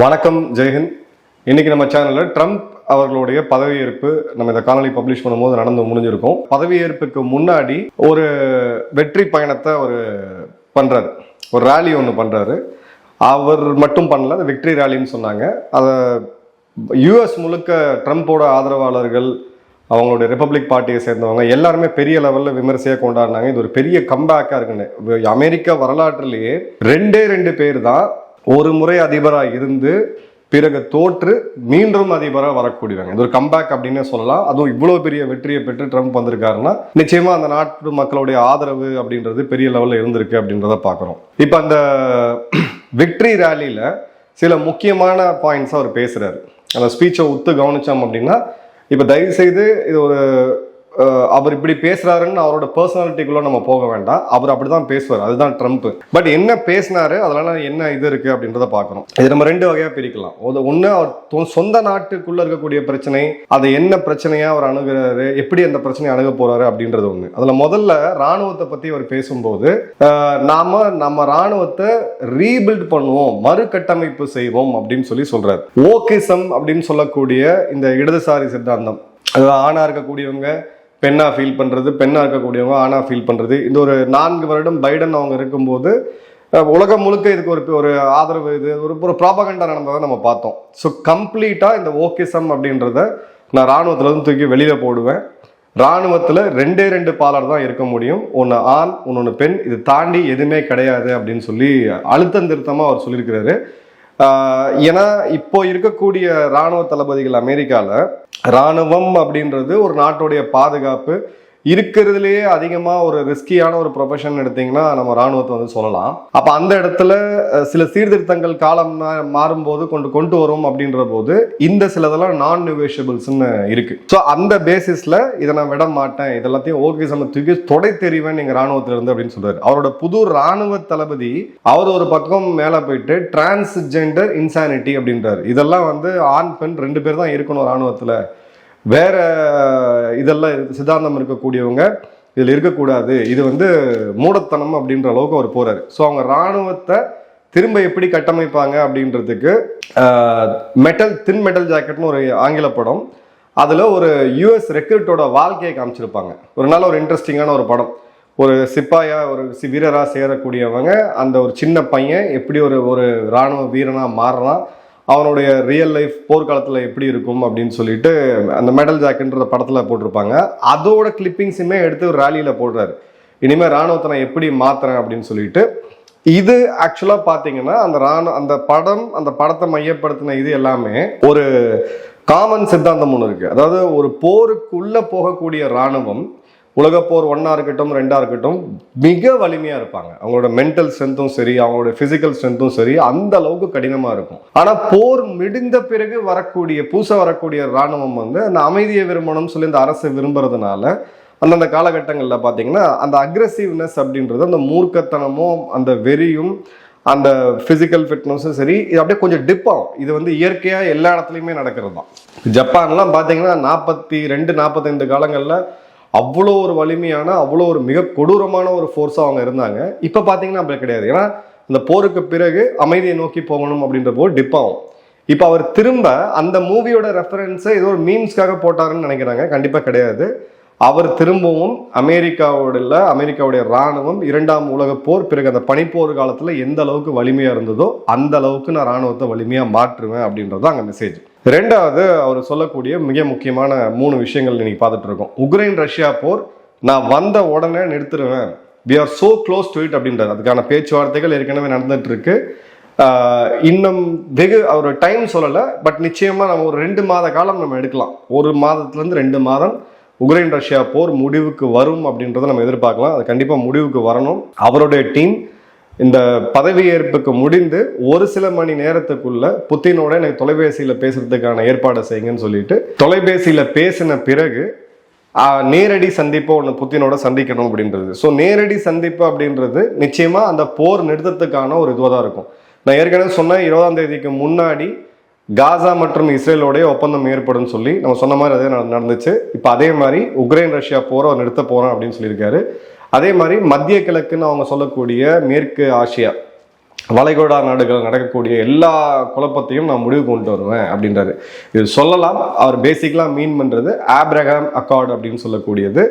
வணக்கம் ஜெயஹிந்த் இன்னைக்கு நம்ம சேனலில் ட்ரம்ப் அவர்களுடைய பதவியேற்பு நம்ம இந்த காணொலி பப்ளிஷ் பண்ணும்போது நடந்து முடிஞ்சிருக்கும். பதவியேற்புக்கு முன்னாடி ஒரு வெற்றி பயணத்தை அவர் பண்றாரு. ஒரு ரேலி ஒன்று பண்றாரு. அவர் மட்டும் பண்ணல அது விக்டரி ரேலின்னு சொன்னாங்க. அதை யூஎஸ் முழுக்க ட்ரம்ப்போட ஆதரவாளர்கள் அவங்களுடைய ரிப்பப்ளிக் பார்ட்டியை சேர்ந்தவங்க எல்லாருமே பெரிய லெவலில் விமர்சையாக கொண்டாடினாங்க. இது ஒரு பெரிய கம்பேக்காக இருக்குன்னு. அமெரிக்கா வரலாற்றுலேயே ரெண்டே ரெண்டு பேர் தான் ஒரு முறை அதிபராக இருந்து பிறகு தோற்று மீண்டும் அதிபராக வரக்கூடியவங்க. இது ஒரு கம்பேக் அப்படின்னு சொல்லலாம். அதுவும் இவ்வளோ பெரிய வெற்றியை பெற்று ட்ரம்ப் வந்திருக்காருன்னா நிச்சயமா அந்த நாட்டு மக்களுடைய ஆதரவு அப்படின்றது பெரிய லெவலில் இருந்திருக்கு அப்படின்றத பார்க்குறோம். இப்போ அந்த விக்டரி ரேலியில் சில முக்கியமான பாயிண்ட்ஸ் அவர் பேசுறாரு. அந்த ஸ்பீச்சை ஒத்து கவனிச்சோம் அப்படின்னா இப்போ தயவுசெய்து இது ஒரு அவர் இப்படி பேசுறாருன்னு அவரோட பர்சனாலிட்டிக்குள்ள நம்ம போக வேண்டாம். அவர் அப்படிதான் பேசுவார். அதுதான் ட்ரம்ப் பட் என்ன பேசினாரு? அதனால என்ன இது இருக்கு அப்படின்றத பார்க்கணும். இது நம்ம ரெண்டு வகையா பிரிக்கலாம். ஒரு ஒண்ணு அவர் சொந்த நாட்டுக்குள்ள இருக்கக்கூடிய பிரச்சனை அதை என்ன பிரச்சனையா அவர் அணுகிறாரு எப்படி அந்த பிரச்சனையை அணுக போறாரு அப்படின்றது ஒண்ணு. அதுல முதல்ல ராணுவத்தை பத்தி அவர் பேசும்போது நாம நம்ம ராணுவத்தை ரீபில்ட் பண்ணுவோம் மறுகட்டமைப்பு செய்வோம் அப்படின்னு சொல்லி சொல்றாரு. ஓகிசம் அப்படின்னு சொல்லக்கூடிய இந்த இடதுசாரி சித்தாந்தம். அதாவது ஆணா இருக்கக்கூடியவங்க பெண்ணாக ஃபீல் பண்ணுறது பெண்ணாக இருக்கக்கூடியவங்க ஆணாக ஃபீல் பண்ணுறது இந்த ஒரு நான்கு வருடம் பைடன் அவங்க இருக்கும்போது உலகம் முழுக்க இதுக்கு ஒரு ஒரு ஆதரவு இது ஒரு ஒரு ப்ராபகண்டா நடந்ததை நம்ம பார்த்தோம். ஸோ கம்ப்ளீட்டாக இந்த ஓகிசம் அப்படின்றத நான் இராணுவத்துலேருந்து தூக்கி வெளியில் போடுவேன். இராணுவத்தில் ரெண்டே ரெண்டு பாலர் தான் இருக்க முடியும். ஒன்று ஆண் இன்னொன்று பெண். இது தாண்டி எதுவுமே கிடையாது அப்படின்னு சொல்லி அழுத்தம் திருத்தமாக அவர் சொல்லியிருக்கிறாரு. ஏன்னா இப்போ இருக்கக்கூடிய ராணுவ தளபதிகள் அமெரிக்காவில் ராணுவம் அப்படின்றது ஒரு நாட்டுடைய பாதுகாப்பு. இருக்கிறதுலயே அதிகமா ஒரு ரிஸ்கியான ஒரு ப்ரொஃபஷன் எடுத்தீங்கன்னா நம்ம ராணுவத்தை வந்து சொல்லலாம். அப்ப அந்த இடத்துல சில சீர்திருத்தங்கள் காலம் மா- மாறும்போது கொண்டு கொண்டு வரும் அப்படின்ற போது இந்த சிலதெல்லாம் நான் நிவேஷபிள்ஸ்னு இருக்கு. ஸோ அந்த பேசிஸ்ல இதை நான் விட மாட்டேன். இதெல்லாத்தையும் ஓகே சம தூக்கி தொடை தெரிவேன் நீங்க ராணுவத்துல இருந்து அப்படின்னு சொல்றாரு. அவரோட புது ராணுவ தளபதி அவர் ஒரு பக்கம் மேல போயிட்டு டிரான்ஸ்ஜெண்டர் இன்சானிட்டி அப்படின்றாரு. இதெல்லாம் வந்து ஆண் பெண் ரெண்டு பேர் தான் இருக்கணும் ராணுவத்துல. வேற இதெல்லாம் சித்தாந்தம் இருக்கக்கூடியவங்க இதில் இருக்கக்கூடாது. இது வந்து மூடத்தனம் அப்படின்ற அளவுக்கு அவர் போகிறாரு ஸோ அவங்க ராணுவத்தை திரும்ப எப்படி கட்டமைப்பாங்க அப்படின்றதுக்கு மெட்டல் தின் மெட்டல் ஜாக்கெட்னு ஒரு ஆங்கில படம். அதில் ஒரு யூஎஸ் ரெக்ரூட்டோட வாழ்க்கையை காமிச்சிருப்பாங்க. ஒரு நல்ல ஒரு இன்ட்ரெஸ்டிங்கான ஒரு படம். ஒரு சிப்பாயா ஒரு சி- சேரக்கூடியவங்க அந்த ஒரு சின்ன பையன் எப்படி ஒரு ஒரு ராணுவ வீரனாக மாறுறான் அவனுடைய ரியல் லைஃப் போர்க்காலத்தில் எப்படி இருக்கும் அப்படின்னு சொல்லிட்டு அந்த மெடல் ஜாக்குன்ற படத்தில் போட்டிருப்பாங்க. அதோட கிளிப்பிங்ஸுமே எடுத்து ஒரு ரேலியில் போடுறாரு. இனிமேல் ராணுவத்தை நான் எப்படி மாத்துறேன் அப்படின்னு சொல்லிட்டு. இது ஆக்சுவலாக பார்த்தீங்கன்னா அந்த ராணு அந்த படம் அந்த படத்தை மையப்படுத்தின இது எல்லாமே ஒரு காமன் சித்தாந்தம் ஒன்று இருக்குது அதாவது ஒரு போருக்குள்ளே போகக்கூடிய ராணுவம் உலகப்போர் ஒன்றா இருக்கட்டும் ரெண்டா இருக்கட்டும் மிக வலிமையா இருப்பாங்க. அவங்களோட மென்டல் ஸ்ட்ரென்த்தும் சரி அவங்களோட பிசிக்கல் ஸ்ட்ரென்த்தும் சரி அந்த அளவுக்கு கடினமா இருக்கும். ஆனா போர் முடிந்த பிறகு வரக்கூடிய பூச வரக்கூடிய ராணுவம் வந்து அந்த அமைதியை விரும்பணும்னு சொல்லி இந்த அரசு விரும்புறதுனால அந்தந்த காலகட்டங்களில் பார்த்தீங்கன்னா அந்த அக்ரெசிவ்னஸ் அப்படின்றது அந்த மூர்க்கத்தனமும் அந்த வெறியும் அந்த ஃபிசிக்கல் ஃபிட்னஸும் சரி இது அப்படியே கொஞ்சம் டிப் ஆகும். இது வந்து இயற்கையாக எல்லா இடத்துலையுமே நடக்கிறது தான் ஜப்பான்லாம் பார்த்தீங்கன்னா நாற்பத்தி ரெண்டு நாற்பத்தைந்து காலங்களில் அவ்வளோ ஒரு வலிமையான அவ்வளோ ஒரு மிக கொடூரமான ஒரு ஃபோர்ஸாக அவங்க இருந்தாங்க. இப்போ பார்த்தீங்கன்னா அப்படி கிடையாது. ஏன்னா இந்த போருக்கு பிறகு அமைதியை நோக்கி போகணும் அப்படின்ற போது டிப் ஆகும். இப்போ அவர் திரும்ப அந்த மூவியோட ரெஃபரன்ஸை ஏதோ ஒரு மீம்ஸ்க்காக போட்டாருன்னு நினைக்கிறாங்க. கண்டிப்பாக கிடையாது. அவர் திரும்பவும் அமெரிக்காவோட அமெரிக்காவுடைய ராணுவம் இரண்டாம் உலக போர் பிறகு அந்த பனிப்போர் காலத்தில் எந்த அளவுக்கு வலிமையாக இருந்ததோ அந்த அளவுக்கு நான் ராணுவத்தை வலிமையாக மாற்றுவேன் அப்படின்றது அங்கே மெசேஜ் ரெண்டாவது அவர் சொல்லக்கூடிய மிக முக்கியமான மூணு விஷயங்கள் இன்னைக்கு பார்த்துட்டு இருக்கோம் உக்ரைன் ரஷ்யா போர் நான் வந்த உடனே நிறுத்துருவேன். We are so close to it அப்படின்றது அதுக்கான பேச்சுவார்த்தைகள் ஏற்கனவே நடந்துட்டு இருக்கு இன்னும் வெகு அவர் டைம் சொல்லலை பட் நிச்சயமாக நம்ம ஒரு ரெண்டு மாத காலம் நம்ம எடுக்கலாம். ஒரு மாதத்துலேருந்து ரெண்டு மாதம் உக்ரைன் ரஷ்யா போர் முடிவுக்கு வரும் அப்படின்றத நம்ம எதிர்பார்க்கலாம். அது கண்டிப்பாக முடிவுக்கு வரணும். அவருடைய டீம் இந்த பதவியேற்புக்கு முடிந்து ஒரு சில மணி நேரத்துக்குள்ள புத்தினோட எனக்கு தொலைபேசியில் பேசுறதுக்கான ஏற்பாடை செய்யுங்கன்னு சொல்லிட்டு தொலைபேசியில் பேசின பிறகு நேரடி சந்திப்பை ஒன்று புத்தினோட சந்திக்கணும் அப்படின்றது. ஸோ நேரடி சந்திப்பு அப்படின்றது நிச்சயமா அந்த போர் நிறுத்தத்துக்கான ஒரு இதுவாக தான் இருக்கும். நான் ஏற்கனவே சொன்னேன் இருபதாம் தேதிக்கு முன்னாடி காசா மற்றும் இஸ்ரேலோடைய ஒப்பந்தம் ஏற்படும் சொல்லி நம்ம சொன்ன மாதிரி அதே நட- நடந்துச்சு. இப்போ அதே மாதிரி உக்ரைன் ரஷ்யா போரை நிறுத்த போறோம் அப்படின்னு சொல்லியிருக்காரு. அதே மாதிரி மத்திய கிழக்குன்னு அவங்க சொல்லக்கூடிய மேற்கு ஆசியா வளைகுடா நாடுகள் நடக்கக்கூடிய எல்லா குழப்பத்தையும் நான் முடிவு கொண்டு வருவேன் அப்படின்றாரு இது சொல்லலாம். அவர் பேசிக்கலாக மீன் பண்ணுறது ஆப்ரஹாம் அக்கார்டு அப்படின்னு சொல்லக்கூடியது.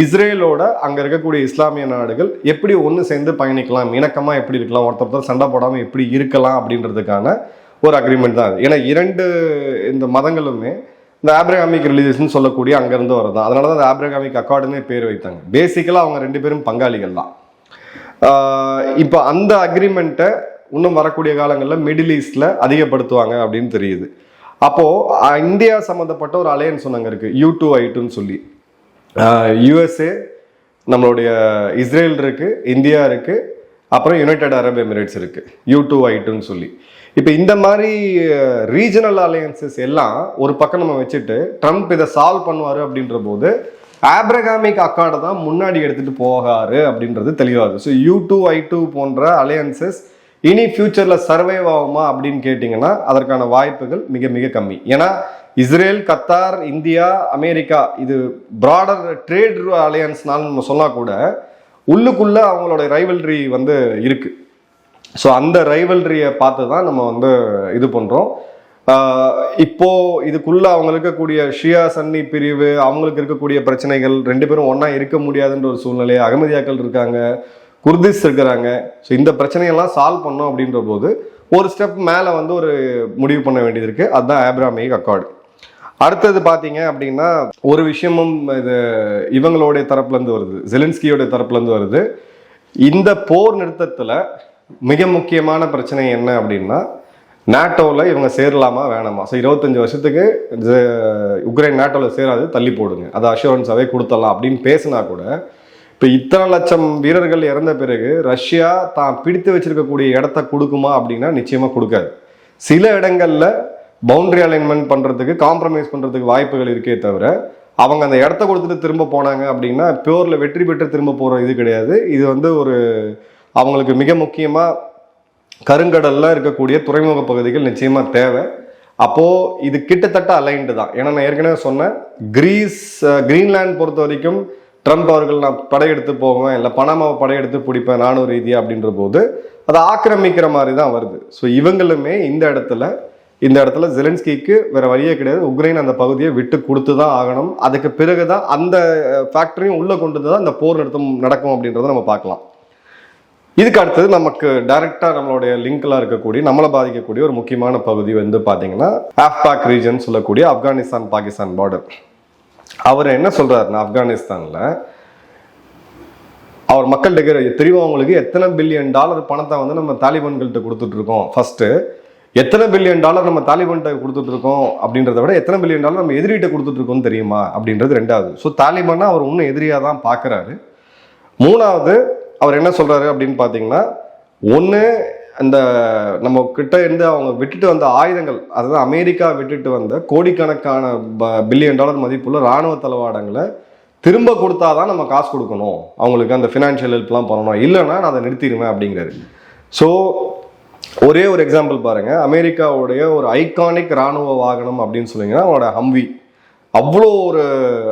இஸ்ரேலோட அங்கே இருக்கக்கூடிய இஸ்லாமிய நாடுகள் எப்படி ஒன்று சேர்ந்து பயணிக்கலாம் இணக்கமாக எப்படி இருக்கலாம் ஒருத்தர் ஒருத்தர் சண்டை போடாமல் எப்படி இருக்கலாம் அப்படின்றதுக்கான ஒரு அக்ரிமெண்ட் தான் ஏன்னா இரண்டு இந்த மதங்களுமே இந்த ஆப்ரகாமிக் ரிலீஜியஸ்னு சொல்லக்கூடிய அங்கேருந்து வரதான் அதனால தான் அந்த ஆப்ரகாமிக் அக்கார்டுன்னே பேர் வைத்தாங்க. பேசிக்கலாக அவங்க ரெண்டு பேரும் பங்காளிகள் தான். இப்போ அந்த அக்ரிமெண்ட்டை இன்னும் வரக்கூடிய காலங்களில் மிடில் ஈஸ்டில் அதிகப்படுத்துவாங்க அப்படின்னு தெரியுது. அப்போது இந்தியா சம்மந்தப்பட்ட ஒரு அலையன்ஸ் ஒன்று அங்கே இருக்குது யூ டூ ஐ டூன்னு சொல்லி. யுஎஸ்ஏ நம்மளுடைய இஸ்ரேல் இருக்குது இந்தியா இருக்குது அப்புறம் யுனைடெட் அரப் எமிரேட்ஸ் இருக்குது யூ டூ ஐ டூன்னு சொல்லி. இப்போ இந்த மாதிரி ரீஜனல் அலையன்சஸ் எல்லாம் ஒரு பக்கம் நம்ம வச்சுட்டு ட்ரம்ப் இதை சால்வ் பண்ணுவார் அப்படின்ற போது ஆப்ரகாமிக் அக்கார்டை தான் முன்னாடி எடுத்துகிட்டு போகாரு அப்படின்றது தெளிவாகுது. So U two I two போன்ற அலையன்சஸ் இனி ஃபியூச்சரில் சர்வைவ் ஆகுமா அப்படின்னு கேட்டிங்கன்னா அதற்கான வாய்ப்புகள் மிக மிக கம்மி. ஏன்னா இஸ்ரேல் கத்தார் இந்தியா அமெரிக்கா இது ப்ராடர் ட்ரேட் அலையன்ஸ்னாலும் நம்ம சொன்னால் கூட உள்ளுக்குள்ளே அவங்களோட ரைவல்ரி வந்து இருக்குது ஸோ அந்த ரைவல்ரியை பார்த்து தான் நம்ம வந்து இது பண்ணுறோம் இப்போ இதுக்குள்ளே அவங்க இருக்கக்கூடிய ஷியா சன்னி பிரிவு அவங்களுக்கு இருக்கக்கூடிய பிரச்சனைகள் ரெண்டு பேரும் ஒன்றா இருக்க முடியாதுன்ற ஒரு சூழ்நிலை அகமதியாக்கள் இருக்காங்க குர்திஸ் இருக்கிறாங்க. ஸோ இந்த பிரச்சனையெல்லாம் சால்வ் பண்ணோம் அப்படின்ற போது ஒரு ஸ்டெப் மேலே வந்து ஒரு முடிவு பண்ண வேண்டியது இருக்குது அதுதான் ஆப்ராமிக் அக்கார்டு அடுத்தது பார்த்தீங்க அப்படின்னா ஒரு விஷயமும் இது இவங்களுடைய தரப்புலேருந்து வருது ஜெலின்ஸ்கியோடைய தரப்புலேருந்து வருது. இந்த போர் நிறுத்தத்தில் மிக முக்கியமான பிரச்சனை என்ன அப்படின்னா நாட்டோவில் இவங்க சேரலாமா வேணாமா? ஸோ இருபத்தஞ்சி வருஷத்துக்கு உக்ரைன் நாட்டோவில் சேராது தள்ளி போடுங்க. அது அஷூரன்ஸாகவே கொடுத்தலாம் அப்படின்னு பேசினா கூட இப்போ இத்தனை லட்சம் வீரர்கள் இறந்த பிறகு ரஷ்யா தான் பிடித்து வச்சிருக்கக்கூடிய இடத்த கொடுக்குமா அப்படின்னா நிச்சயமாக கொடுக்காது. சில இடங்களில் பவுண்டரி அலைன்மெண்ட் பண்ணுறதுக்கு காம்ப்ரமைஸ் பண்ணுறதுக்கு வாய்ப்புகள் இருக்கே தவிர அவங்க அந்த இடத்த கொடுத்துட்டு திரும்ப போனாங்க அப்படின்னா பியூரில் வெற்றி பெற்று திரும்ப போகிற இது கிடையாது. இது வந்து ஒரு அவங்களுக்கு மிக முக்கியமாக கருங்கடலில் இருக்கக்கூடிய துறைமுக பகுதிகள் நிச்சயமாக தேவை. அப்போது இது கிட்டத்தட்ட அலைன்டு தான். ஏன்னா நான் ஏற்கனவே சொன்னேன் கிரீஸ் கிரீன்லேண்ட் பொறுத்த வரைக்கும் ட்ரம்ப் அவர்கள் நான் படையெடுத்து போவேன் இல்லை பனாமாவை படையெடுத்து பிடிப்பேன் நானும் ரீதியாக அப்படின்ற போது அதை ஆக்கிரமிக்கிற மாதிரி தான் வருது. ஸோ இவங்களுமே இந்த இடத்துல இந்த இடத்துல ஜெலன்ஸ்கிக்கு வேற வழியே கிடையாது. உக்ரைன் அந்த பகுதியை விட்டு கொடுத்து தான் ஆகணும். அதுக்கு பிறகு தான் அந்த ஃபேக்டரியும் உள்ள கொண்டு தான் இந்த போர் நிறுத்தம் நடக்கும் அப்படின்றத நம்ம பார்க்கலாம். இதுக்கு அடுத்தது நமக்கு டைரக்டா நம்மளுடைய லிங்க்ல இருக்கக்கூடிய நம்மளை பாதிக்கக்கூடிய ஒரு முக்கியமான பகுதி வந்து பாத்தீங்கன்னா ஆஃபாக் ரீஜன் சொல்லக்கூடிய ஆப்கானிஸ்தான் பாகிஸ்தான் பார்டர் அவர் என்ன சொல்றாருன்னா ஆப்கானிஸ்தான்ல அவர் மக்கள்கிட்ட தெரியும் அவங்களுக்கு எத்தனை பில்லியன் டாலர் பணத்தை வந்து நம்ம தாலிபான்கள்ட்ட கொடுத்துட்டு இருக்கோம். எத்தனை பில்லியன் டாலர் நம்ம தாலிபான்கிட்ட கொடுத்துட்டு இருக்கோம் அப்படின்றத விட எத்தனை பில்லியன் டாலர் நம்ம எதிரிகிட்ட கொடுத்துட்டு இருக்கோம் தெரியுமா அப்படின்றது ரெண்டாவது. ஸோ தாலிபானா அவர் இன்னும் எதிரியாக தான் பார்க்கறாரு மூணாவது அவர் என்ன சொல்றாரு அப்படின்னு பார்த்தீங்கன்னா ஒன்று அந்த நம்ம கிட்ட இருந்து அவங்க விட்டுட்டு வந்த ஆயுதங்கள் அதாவது அமெரிக்கா விட்டுட்டு வந்த கோடிக்கணக்கான பில்லியன் டாலர் மதிப்புள்ள ராணுவ தளவாடங்களை திரும்ப கொடுத்தாதான் நம்ம காசு கொடுக்கணும். அவங்களுக்கு அந்த ஃபினான்ஷியல் ஹெல்ப்லாம் பண்ணணும். இல்லைன்னா நான் அதை நிறுத்திடுவேன் அப்படிங்கிறாரு. ஸோ ஒரே ஒரு எக்ஸாம்பிள் பாருங்கள் அமெரிக்காவுடைய ஒரு ஐகானிக் ராணுவ வாகனம் அப்படின்னு சொன்னீங்கன்னா அவனோட ஹம்வி அவ்வளோ ஒரு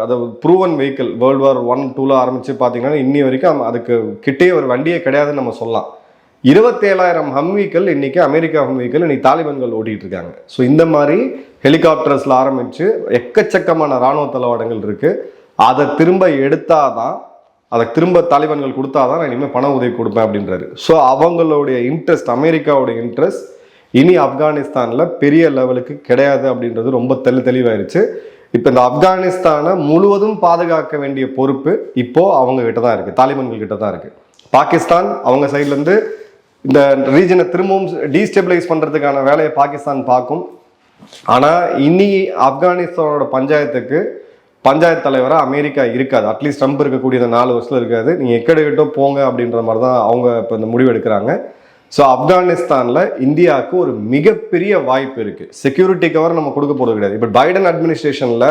அதை proven vehicle world war one டூவில் ஆரம்பித்து பார்த்தீங்கன்னா இன்னி வரைக்கும் அதுக்கு கிட்டே ஒரு வண்டியே கிடையாதுன்னு நம்ம சொல்லலாம். இருபத்தேழாயிரம் ஹம்விக்கள் இன்னைக்கு அமெரிக்கா ஹம்விக்கள் இன்றைக்கி தாலிபான்கள் ஓட்டிட்டு இருக்காங்க. ஸோ இந்த மாதிரி ஹெலிகாப்டர்ஸில் ஆரம்பித்து எக்கச்சக்கமான ராணுவ தளவாடங்கள் இருக்குது அதை திரும்ப எடுத்தாதான் அதை திரும்ப தாலிபான்கள் கொடுத்தாதான் நான் இனிமேல் பண உதவி கொடுப்பேன் அப்படின்றாரு. ஸோ அவங்களுடைய இன்ட்ரெஸ்ட் அமெரிக்காவுடைய இன்ட்ரெஸ்ட் இனி ஆப்கானிஸ்தானில் பெரிய லெவலுக்கு கிடையாது அப்படின்றது ரொம்ப தெளி தெளிவாயிருச்சு. இப்போ இந்த ஆப்கானிஸ்தானை முழுவதும் பாதுகாக்க வேண்டிய பொறுப்பு இப்போது அவங்க கிட்ட தான் இருக்குது தாலிபான்கள் கிட்ட தான் இருக்குது பாகிஸ்தான் அவங்க சைட்லேருந்து இந்த ரீஜனை திரும்பவும் டீஸ்டெபிளைஸ் பண்ணுறதுக்கான வேலையை பாகிஸ்தான் பார்க்கும். ஆனால் இனி ஆப்கானிஸ்தானோட பஞ்சாயத்துக்கு பஞ்சாயத்து தலைவராக அமெரிக்கா இருக்காது. அட்லீஸ்ட் ட்ரம்ப் இருக்கக்கூடிய இந்த நாலு வருஷத்துல இருக்காது. நீங்கள் எக்கடிக்கிட்டோ போங்க அப்படின்ற மாதிரி தான் அவங்க இப்போ இந்த முடிவு எடுக்கிறாங்க. ஸோ ஆப்கானிஸ்தானில் இந்தியாவுக்கு ஒரு மிகப்பெரிய வாய்ப்பு இருக்குது செக்யூரிட்டி கவர் நம்ம கொடுக்க போகிறது கிடையாது. இப்போ பைடன் அட்மினிஸ்ட்ரேஷனில்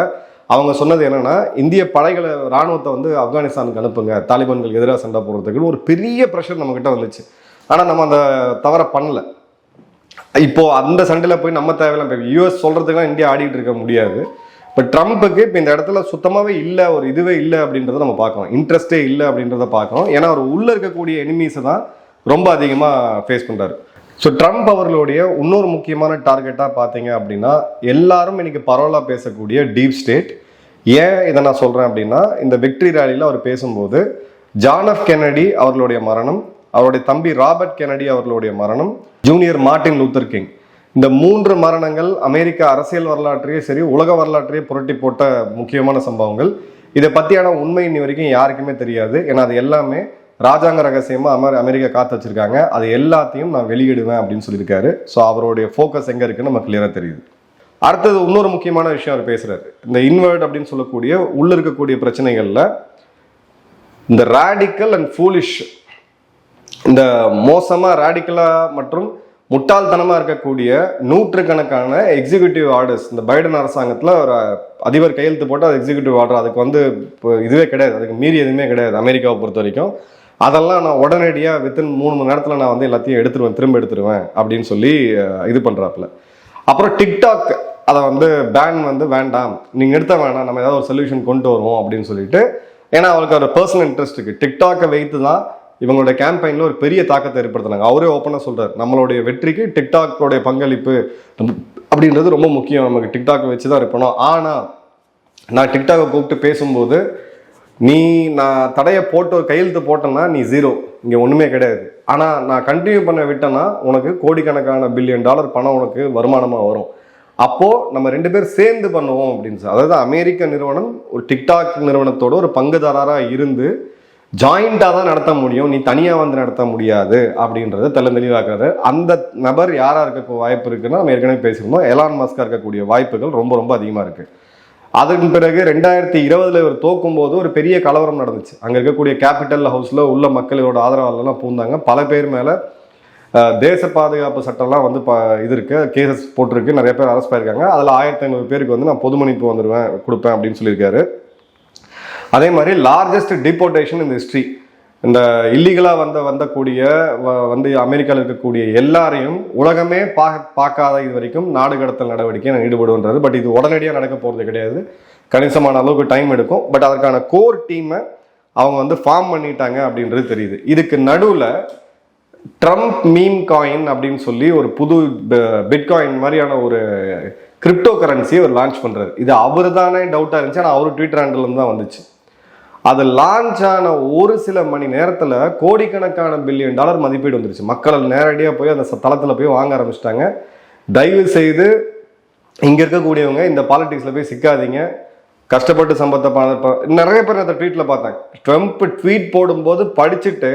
அவங்க சொன்னது என்னென்னா இந்திய படைகளை ராணுவத்தை வந்து ஆப்கானிஸ்தானுக்கு அனுப்புங்க. தாலிபான்களுக்கு எதிராக சண்டை போடுறதுக்கு ஒரு பெரிய ப்ரெஷர் நம்மக்கிட்ட வந்துச்சு. ஆனால் நம்ம அந்த தவறை பண்ணலை. இப்போது அந்த சண்டையில் போய் நம்ம தேவையில்லாம் இப்போ யூஎஸ் சொல்றதுக்குலாம் இந்தியா ஆடிட்டு இருக்க முடியாது. பட் ட்ரம்ப்புக்கு இப்போ இந்த இடத்துல சுத்தமாகவே இல்லை ஒரு இதுவே இல்லை அப்படின்றத நம்ம பார்க்குறோம் இன்ட்ரெஸ்டே இல்லை அப்படின்றத பார்க்குறோம் ஏன்னா அவர் உள்ளே இருக்கக்கூடிய எனிமீஸை தான் ரொம்ப அதிகமாக ஃபேஸ் பண்ணுறாரு ஸோ ட்ரம்ப் அவர்களுடைய இன்னொரு முக்கியமான டார்கெட்டாக பார்த்தீங்க அப்படின்னா எல்லாரும் இன்னைக்கு பரவலாக பேசக்கூடிய டீப் ஸ்டேட் ஏன் இதை நான் சொல்கிறேன் அப்படின்னா இந்த விக்டரி ரேலியில் அவர் பேசும்போது ஜான் எஃப் கெனடி அவர்களுடைய மரணம் அவருடைய தம்பி ராபர்ட் கெனடி அவர்களுடைய மரணம் ஜூனியர் மார்ட்டின் லூத்தர் கிங் இந்த மூன்று மரணங்கள் அமெரிக்க அரசியல் வரலாற்றையே சரி உலக வரலாற்றையே புரட்டி போட்ட முக்கியமான சம்பவங்கள். இதை பற்றியான உண்மை இன்னி வரைக்கும் யாருக்குமே தெரியாது. ஏன்னா அது எல்லாமே ராஜாங்க ரகசியமாக அமெரி அமெரிக்கா காத்து வச்சிருக்காங்க. அது எல்லாத்தையும் நான் வெளியிடுவேன் அப்படின்னு சொல்லியிருக்காரு. ஸோ அவருடைய ஃபோக்கஸ் எங்கே இருக்குன்னு நமக்கு கிளியராக தெரியுது. அடுத்தது இன்னொரு முக்கியமான விஷயம் அவர் பேசுகிறார் இந்த இன்வெர்ட் அப்படின்னு சொல்லக்கூடிய உள்ள இருக்கக்கூடிய பிரச்சனைகளில் இந்த ரேடிக்கல் அண்ட் ஃபூலிஷ் இந்த மோசமாக ரேடிக்கலாக மற்றும் முட்டாள்தனமாக இருக்கக்கூடிய நூற்றுக்கணக்கான எக்ஸிகியூட்டிவ் ஆர்டர்ஸ் இந்த பைடன் அரசாங்கத்தில் ஒரு அதிபர் கையெழுத்து போட்டு அது எக்ஸிகியூட்டிவ் ஆர்டர் அதுக்கு வந்து இப்போ இதுவே கிடையாது. அதுக்கு மீறி எதுவுமே கிடையாது அமெரிக்காவை பொறுத்த வரைக்கும். அதெல்லாம் நான் உடனடியாக வித்தின் மூணு மணி நேரத்தில் நான் வந்து எல்லாத்தையும் எடுத்துருவேன் திரும்ப எடுத்துருவேன் அப்படின்னு சொல்லி இது பண்ணுறாப்புல அப்புறம் டிக்டாக் அதை வந்து பேன் வந்து வேண்டாம். நீங்கள் எடுத்த வேணாம். நம்ம ஏதாவது ஒரு சொல்யூஷன் கொண்டு வருவோம் அப்படின்னு சொல்லிட்டு. ஏன்னா அவருக்கு ஒரு பர்சனல் இன்ட்ரெஸ்ட் இருக்குது டிக்டாக்கை வைத்து தான் இவங்களோட கேம்பெயினில் ஒரு பெரிய தாக்கத்தை ஏற்படுத்தினாங்க. அவரே ஓப்பனாக சொல்கிறார் நம்மளுடைய வெற்றிக்கு டிக்டாக்கோடைய பங்களிப்பு அப்படின்றது ரொம்ப முக்கியம். நமக்கு டிக்டாக்கை வச்சு தான் இருக்கணும். ஆனால் நான் டிக்டாக்கை கூப்பிட்டு பேசும்போது நீ நான் தடையை போட்டு கையெழுத்து போட்டேன்னா நீ ஜீரோ இங்கே ஒன்றுமே கிடையாது. ஆனால் நான் கண்டினியூ பண்ண விட்டேன்னா உனக்கு கோடிக்கணக்கான பில்லியன் டாலர் பணம் உனக்கு வருமானமாக வரும். அப்போது நம்ம ரெண்டு பேர் சேர்ந்து பண்ணுவோம் அப்படின்னு சொல்லி அதாவது அமெரிக்க நிறுவனம் ஒரு டிக்டாக் நிறுவனத்தோட ஒரு பங்குதாரராக இருந்து ஜாயிண்டாக தான் நடத்த முடியும். நீ தனியாக வந்து நடத்த முடியாது அப்படின்றத தெல்ல தெளிவாக்குறாரு. அந்த நபர் யாராக இருக்க வாய்ப்பு இருக்குன்னா நம்ம ஏற்கனவே பேசியிருந்தோம். எலான் மஸ்கா இருக்கக்கூடிய வாய்ப்புகள் ரொம்ப ரொம்ப அதிகமாக இருக்குது அதன் பிறகு ரெண்டாயிரத்தி இருபதுல இவர் தோக்கும் போது ஒரு பெரிய கலவரம் நடந்துச்சு. அங்கே இருக்கக்கூடிய கேபிட்டல் ஹவுஸில் உள்ள மக்களோட ஆதரவாளர்லாம் பூந்தாங்க. பல பேர் மேலே தேச பாதுகாப்பு சட்டம்லாம் வந்து ப இது இருக்கு. கேசஸ் போட்டிருக்கு. நிறைய பேர் அரெஸ்ட் பண்ணியிருக்காங்க. அதில் ஆயிரத்தி ஐநூறு பேருக்கு வந்து நான் பொது மன்னிப்பு வந்துடுவேன் கொடுப்பேன் அப்படின்னு சொல்லியிருக்காரு. அதே மாதிரி லார்ஜஸ்ட் டிபோர்டேஷன் இந்த ஹிஸ்ட்ரி இந்த இல்லீகலாக வந்த வந்தக்கூடிய வ- வந்து அமெரிக்காவில் இருக்கக்கூடிய எல்லாரையும் உலகமே பா பார்க்காத இது வரைக்கும் நாடு கடத்தல் நடவடிக்கை நான் ஈடுபடுன்றாரு பட் இது உடனடியாக நடக்க போகிறது கிடையாது. கணிசமான அளவுக்கு டைம் எடுக்கும். பட் அதற்கான கோர் டீமை அவங்க வந்து ஃபார்ம் பண்ணிட்டாங்க அப்படின்றது தெரியுது. இதுக்கு நடுவில் ட்ரம்ப் மீம் காயின் அப்படின்னு சொல்லி ஒரு புது பிட்காயின் மாதிரியான ஒரு கிரிப்டோ கரன்சியை அவர் லான்ச் பண்ணுறாரு இது அவர் தானே டவுட்டாக இருந்துச்சு. ஆனால் அவர் ட்விட்டர் ஹேண்டில் இருந்து தான் வந்துச்சு. அது லான்ச் ஆன ஒரு சில மணி நேரத்தில் கோடிக்கணக்கான பில்லியன் டாலர் மதிப்பீடு வந்துருச்சு. மக்கள் நேரடியாக போய் அந்த தளத்தில் போய் வாங்க ஆரம்பிச்சிட்டாங்க. தயவு செய்து இங்கே இருக்கக்கூடியவங்க இந்த பாலிடிக்ஸில் போய் சிக்காதீங்க. கஷ்டப்பட்டு சம்பத்தை நிறைய பேர் அந்த ட்வீட்டில் பார்த்தேன் ட்ரம்ப் ட்வீட் போடும்போது படிச்சுட்டு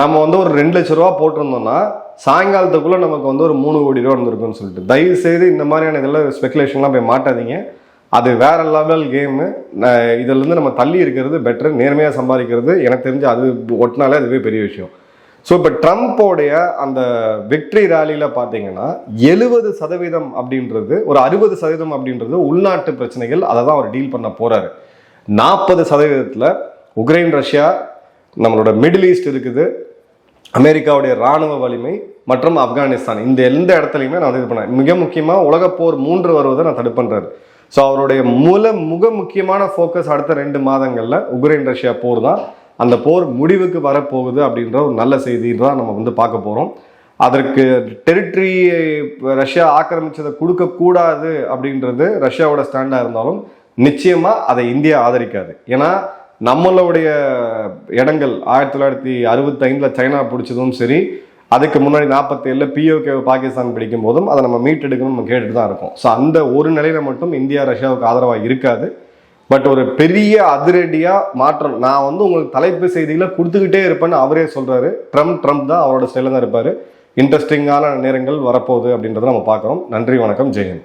நம்ம வந்து ஒரு ரெண்டு லட்ச ரூபா போட்டிருந்தோம்னா சாயங்காலத்துக்குள்ளே நமக்கு வந்து ஒரு மூணு கோடி ரூபா வந்திருக்கும்னு சொல்லிட்டு. தயவு செய்து இந்த மாதிரியான இதெல்லாம் ஸ்பெகுலேஷன்லாம் போய் மாட்டாதீங்க. அது வேற லெவல் கேமு இதுலேருந்து நம்ம தள்ளி இருக்கிறது பெட்டர் நேர்மையாக சம்பாதிக்கிறது எனக்கு தெரிஞ்சு அது ஒட்டினாலே அதுவே பெரிய விஷயம். ஸோ இப்போ ட்ரம்ப்போடைய அந்த விக்டரி ரேலியில் பார்த்தீங்கன்னா எழுபது சதவீதம் அப்படின்றது ஒரு அறுபது சதவீதம் அப்படின்றது உள்நாட்டு பிரச்சனைகள் அதை தான் அவர் டீல் பண்ண போகிறாரு நாற்பது சதவீதத்தில் உக்ரைன் ரஷ்யா நம்மளோட மிடில் ஈஸ்ட் இருக்குது அமெரிக்காவுடைய ராணுவ வலிமை மற்றும் ஆப்கானிஸ்தான். இந்த எந்த இடத்துலையுமே நான் வந்து இது பண்ணேன் மிக முக்கியமாக உலகப்போர் மூன்று வருவதை நான் தடுப்பண்றாரு ஸோ அவருடைய மூல முக முக்கியமான ஃபோக்கஸ் அடுத்த ரெண்டு மாதங்களில் உக்ரைன் ரஷ்யா போர் தான். அந்த போர் முடிவுக்கு வரப்போகுது அப்படின்ற ஒரு நல்ல செய்தி தான் நம்ம வந்து பார்க்க போகிறோம் அதற்கு டெரிட்டரி ரஷ்யா ஆக்கிரமிச்சதை கொடுக்கக்கூடாது அப்படின்றது ரஷ்யாவோட ஸ்டாண்டாக இருந்தாலும் நிச்சயமாக அதை இந்தியா ஆதரிக்காது. ஏன்னா நம்மளுடைய இடங்கள் ஆயிரத்தி தொள்ளாயிரத்தி அறுபத்தைந்தில் சைனா பிடிச்சதும் சரி அதுக்கு முன்னாடி நாற்பத்தேழில் பிஓகே பாகிஸ்தான் பிடிக்கும் போதும் அதை நம்ம மீட்டெடுக்கணும் நம்ம கேட்டுட்டு தான் இருக்கோம். ஸோ அந்த ஒரு நிலையில மட்டும் இந்தியா ரஷ்யாவுக்கு ஆதரவாக இருக்காது. பட் ஒரு பெரிய அதிரடியாக மாற்றம் நான் வந்து உங்களுக்கு தலைப்பு செய்திகளை கொடுத்துக்கிட்டே இருப்பேன்னு அவரே சொல்கிறாரு ட்ரம்ப் ட்ரம்ப் தான் அவரோட ஸ்டைலில் தான் இருப்பார். இன்ட்ரெஸ்டிங்கான நேரங்கள் வரப்போகுது அப்படின்றத நம்ம பார்க்குறோம். நன்றி வணக்கம் ஜெயன்